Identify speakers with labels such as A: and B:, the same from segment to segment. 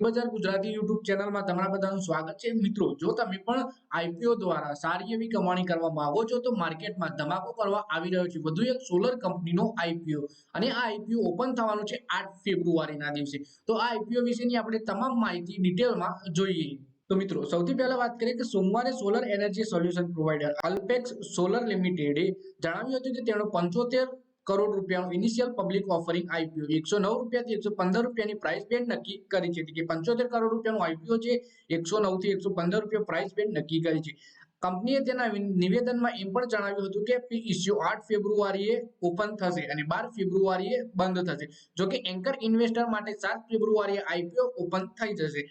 A: બજાર ગુજરાતી યુટ્યુબ ચેનલમાં તમારા બધાનું સ્વાગત છે. મિત્રો, જો તમે પણ આઈપીઓ દ્વારા સારી એવી કમાણી કરવા માંગો છો, તો માર્કેટમાં ધમાકો કરવા આવી રહ્યો છે. વધુ એક સોલર કંપનીનો આઈપીઓ અને આ આઈપીઓ ઓપન થવાનું છે આઠ ફેબ્રુઆરીના દિવસે. તો આ આઈપીઓ વિશેની આપણે તમામ માહિતી ડિટેલમાં જોઈએ. તો મિત્રો, સૌથી પહેલા વાત કરીએ કે સોમવારે solar energy solution provider Alpex solar લિમિટેડે જણાવ્યું હતું કે તેનો પંચોતેર કરોડ રૂપિયાનું ઇનિશિયલ પબ્લિક ઓફરિંગ આઈપીઓ એકસો નવ રૂપિયાથી એકસો પંદર રૂપિયાની પ્રાઇસ બેન્ડ નક્કી કરી છે. કે પંચોતેર કરોડ રૂપિયાનું આઈપીઓ છે. એકસો નવથી એકસો પંદર રૂપિયા પ્રાઇસ બેન્ડ નક્કી કરી છે. કંપનીએ તેના નિવેદનમાં એમ પણ જણાવ્યું હતું કે ઇસ્યુ આઠ ફેબ્રુઆરીએ ઓપન થશે અને બાર ફેબ્રુઆરીએ બંધ થશે. જો કે એન્કર ઇન્વેસ્ટર માટે સાત ફેબ્રુઆરીએ આઈપીઓ ઓપન થઈ જશે.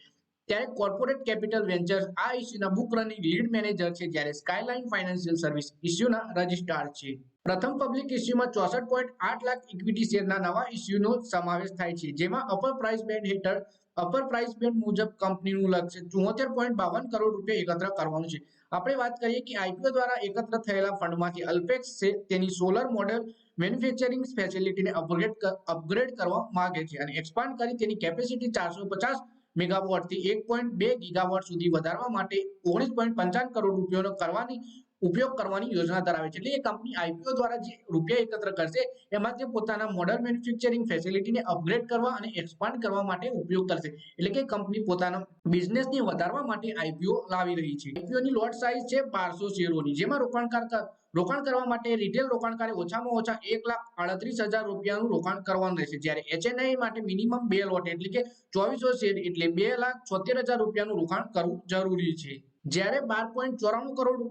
A: ત્યારે કોર્પોરેટ કેપિટલ વેન્ચર્સ આ ઇસ્યુના બુક રનિંગ લીડ મેનેજર છે જ્યારે સ્કાયલાઇન ફાઇનાન્શિયલ સર્વિસ ઇસ્યુના રજિસ્ટ્રાર છે. પ્રથમ પબ્લિક ઇસ્યુમાં ચોસઠ પોઈન્ટ આઠ લાખ ઇક્વિટી શેરના નવા ઇસ્યુનો સમાવેશ થાય છે, જેમાં અપર પ્રાઇસ બેન્ડ હેઠળ અપર પ્રાઇસ બેન્ડ મુજબ કંપનીનું લક્ષ્ય ચુમ્મોતેર પોઈન્ટ બાવન કરોડ રૂપિયા એકત્ર કરવાનું છે. આપણે વાત કરીએ કે આઈપીઓ દ્વારા એકત્ર થયેલા ફંડમાંથી અલ્પેક્સ છે, તેની સોલર મોડેલ મેન્યુફેક્ચરિંગ ફેસિલિટીને અપગ્રેડ અપગ્રેડ કરવા માંગે છે અને એક્સપાન્ડ કરી તેની કેપેસિટી ચારસો પચાસ મેગાવોટથી એક પોઈન્ટ બે ગીગાવોટ સુધી વધારવા માટે ઓગણીસ પોઈન્ટ પંચાવન કરોડ રૂપિયાનો કરવાની ઉપયોગ કરવાની યોજના ધરાવે છે. એટલે એ કંપની આઈપીઓ દ્વારા જે રૂપિયા એકત્ર કરશે, એમાં તે પોતાના મોડલ મેન્યુફેક્ચરિંગ ફેસિલિટીને અપગ્રેડ કરવા અને એક્સપાન્ડ કરવા માટે ઉપયોગ કરશે. એટલે કે કંપની પોતાના બિઝનેસને વધારવા માટે આઈપીઓ લાવી રહી છે. આઈપીઓની લોટ સાઇઝ છે બારસો શેરોની, જેમાં રોકાણકાર રોકાણ કરવા માટે રિટેલ રોકાણકારે ઓછામાં ઓછા એક લાખ અડત્રીસ હજાર રૂપિયાનું રોકાણ કરવાનું રહેશે. જ્યારે એચએનઆઈ માટે મિનિમમ બે લોટ એટલે કે ચોવીસો શેર, એટલે બે લાખ છોતેર હજાર રૂપિયાનું રોકાણ કરવું જરૂરી છે. જ્યારે બાર પોઈન્ટ ચોરાણું કરોડ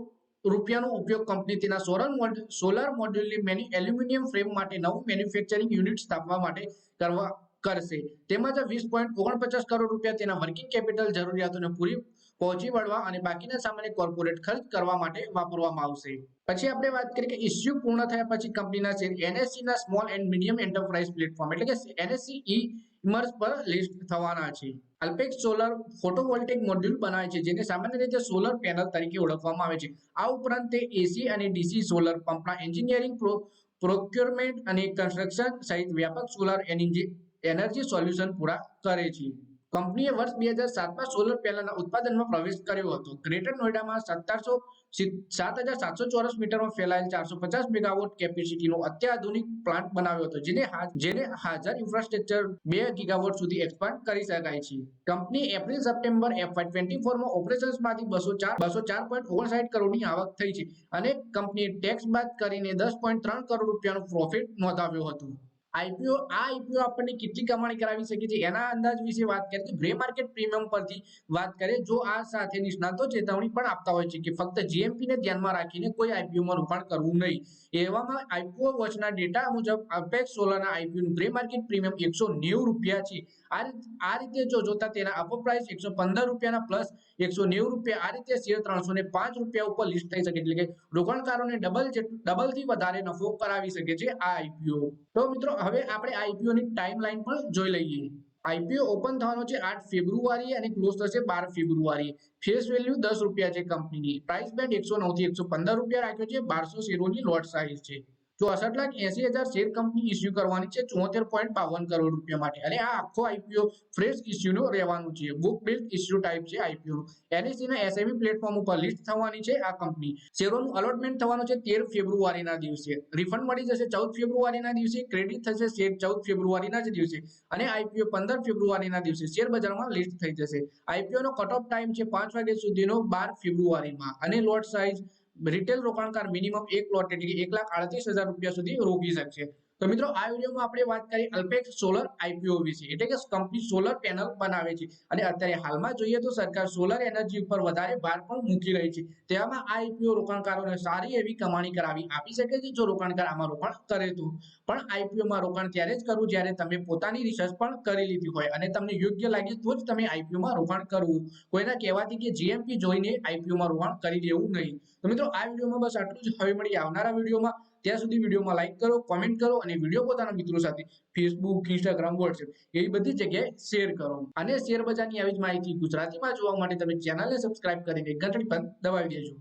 A: રૂપિયાનો ઉપયોગ કંપની તેના સોલર સોલર મોડ્યુલની મેની એલ્યુમિનિયમ ફ્રેમ માટે નવું મેન્યુફેક્ચરિંગ યુનિટ સ્થાપવા માટે કરવા કરશે. તેમજ વીસ પોઈન્ટ ઓગણપચાસ કરોડ રૂપિયા તેના વર્કિંગ કેપિટલ જરૂરિયાતોને પૂરી પહોંચી વળવા અને બાકીના સામાન્ય કોર્પોરેટ ખર્ચ કરવા માટે વાપરવામાં આવશે. પછી આપણે વાત કરીએ કે ઇસ્યુ પૂર્ણ થયા પછી કંપનીના શેર એનએસસી ના small and medium enterprise platform એટલે કે એનએસસી ઈ ઇમર્સ પર લિસ્ટ થવાના છે. અલ્પેક્સ સોલર ફોટોવોલ્ટેક મોડ્યુલ બનાવે છે, જેને સામાન્ય રીતે સોલર પેનલ તરીકે ઓળખવામાં આવે છે. આ ઉપરાંત તે એસી અને ડીસી સોલર પંપના એન્જિનિયરિંગ પ્રોક્યુરમેન્ટ અને કન્સ્ટ્રક્શન સહિત વ્યાપક સોલર એનર્જી સોલ્યુશન પૂરા કરે છે. કંપનીએ વર્ષ બે હજાર સાતમાં સોલર પેનલના ઉત્પાદનમાં પ્રવેશ કર્યો હતો. ગ્રેટર નોઈડામાં સત્તરસો સાત હજાર સાતસો ચોરસ મીટરમાં ફેલાયેલ ચારસો પચાસ મેગાવોટ કેપેસિટીનો અત્યાધુનિક પ્લાન્ટ બનાવ્યો હતો, જેને જેને હાજર ઇન્ફ્રાસ્ટ્રક્ચર બે ગીગાવોટ સુધી એક્સપાન્ડ કરી શકાય છે. Company April September FY twenty ફોરમાં ઓપરેશન્સમાંથી બસો ચાર બસો ચાર પોઈન્ટ ઓગણસાઠ કરોડની આવક થઈ છે અને કંપનીએ ટેક્સ બાદ કરીને દસ પોઈન્ટ ત્રણ કરોડ રૂપિયાનું પ્રોફિટ નોંધાવ્યું હતું. આઈપીઓ, આ આઈપીઓ આપણને કેટલી કમાણી કરાવી શકે છે? એના અંદાજ વિશે વાત કરીએ તો ગ્રે માર્કેટ પ્રીમિયમ પરથી વાત કરીએ, જો આ સાથે નિષ્ણાતો ચેતવણી પણ આપતા હોય છે કે ફક્ત જીએમપી ધ્યાનમાં રાખીને કોઈ આઈપીઓમાં રોકાણ કરવું નહીં. એવામાં આઈપીઓ વોચના ડેટા મુજબ અપેક્સ સોલરના આઈપીઓનું ગ્રે માર્કેટ પ્રીમિયમ એકસો નેવું રૂપિયા છે. આ રીતે જો જોતા તેના અપર પ્રાઇસ એકસો પંદર રૂપિયાના પ્લસ એકસો નેવું રૂપિયા, આ રીતે શેર ત્રણસો ને પાંચ રૂપિયા ઉપર લિસ્ટ થઈ શકે. એટલે કે રોકાણકારોને ડબલ ડબલથી વધારે નફો કરાવી શકે છે આ આઈપીઓ. તો મિત્રો હવે આપણે આઈપીઓ ની ટાઈમ લાઈન પણ જોઈ લઈએ. આઈપીઓ ઓપન થવાનો છે આઠ ફેબ્રુઆરી અને ક્લોઝ થશે બાર ફેબ્રુઆરી ફેસ વેલ્યુ દસ રૂપિયા છે કંપનીની પ્રાઇસ બેન્ડ એકસો નવથી એકસો પંદર રૂપિયા રાખ્યો છે. બારસો શેરોની લોટ સાઇઝ છે. ચોસઠ લાખ એસી હજાર શેર કંપની ઇસ્યુ કરવાની છે, ચોતેર પોઈન્ટ બાવન કરોડ રૂપિયા માટે. અને આ આખો આઈપીઓ ફ્રેશ ઇસ્યુનો રહેવાનું છે. બુક બિલ્ડ ઇસ્યુ ટાઈપ છે આઈપીઓ એનએસસી ના એસએમઈ પ્લેટફોર્મ ઉપર લિસ્ટ થવાની છે આ કંપની શેરોનું અલોટમેન્ટ થવાનું છે તેર ફેબ્રુઆરીના દિવસે. રિફંડ મળી જશે ચૌદ ફેબ્રુઆરીના દિવસે ક્રેડિટ થશે શેર ચૌદ ફેબ્રુઆરીના જ દિવસે. અને આઈપીઓ પંદર ફેબ્રુઆરીના દિવસે શેર બજારમાં લિસ્ટ થઈ જશે. આઈપીઓ નો કટ ઓફ ટાઈમ છે પાંચ વાગ્યા સુધીનો બાર ફેબ્રુઆરીમાં. અને લોટ સાઇઝ રિટેલ રોકાણકાર મિનિમમ એક લોટ એટલે કે એક લાખ આડત્રીસ હજાર રૂપિયા સુધી રોકી શકશે. તો મિત્રો, આ વિડીયોમાં આપણે વાત કરી અલ્પેક્સ સોલર આઈપીઓ વિશે. એટલે કે કંપની સોલર પેનલ બનાવે છે. અને અત્યારે હાલમાં જોઈએ તો સરકાર સોલર એનર્જી ઉપર વધારે ભાર પણ મૂકી રહી છે. તેવામાં આ આઈપીઓ રોકાણકારોને સારી એવી કમાણી કરાવી આપી શકે છે, જો રોકાણકાર આમાં રોકાણ કરે તો. પણ આઈપીઓમાં રોકાણ ત્યારે જ કરવું જ્યારે તમે પોતાની રિસર્ચ પણ કરી લીધી હોય અને તમને યોગ્ય લાગે તો જ તમે આઈપીઓમાં રોકાણ કરવું. કોઈના કહેવાથી કે જીએમપી જોઈને આઈપીઓમાં રોકાણ કરી દેવું નહીં. તો મિત્રો, આ વિડીયોમાં બસ આટલું જ. હવે મળી આવનારા વિડીયોમાં. ત્યાં સુધી વિડીયોમાં લાઈક કરો કોમેન્ટ કરો અને વીડિયો પોતાના મિત્રો સાથે ફેસબુક ઇન્સ્ટાગ્રામ વોટ્સએપ એવી બધી જગ્યાએ શેર કરો. અને શેર બજારની આવી જ માહિતી ગુજરાતીમાં જોવા માટે તમે ચેનલને સબસ્ક્રાઇબ કરીને ઘંટડી પણ દબાવી દેજો.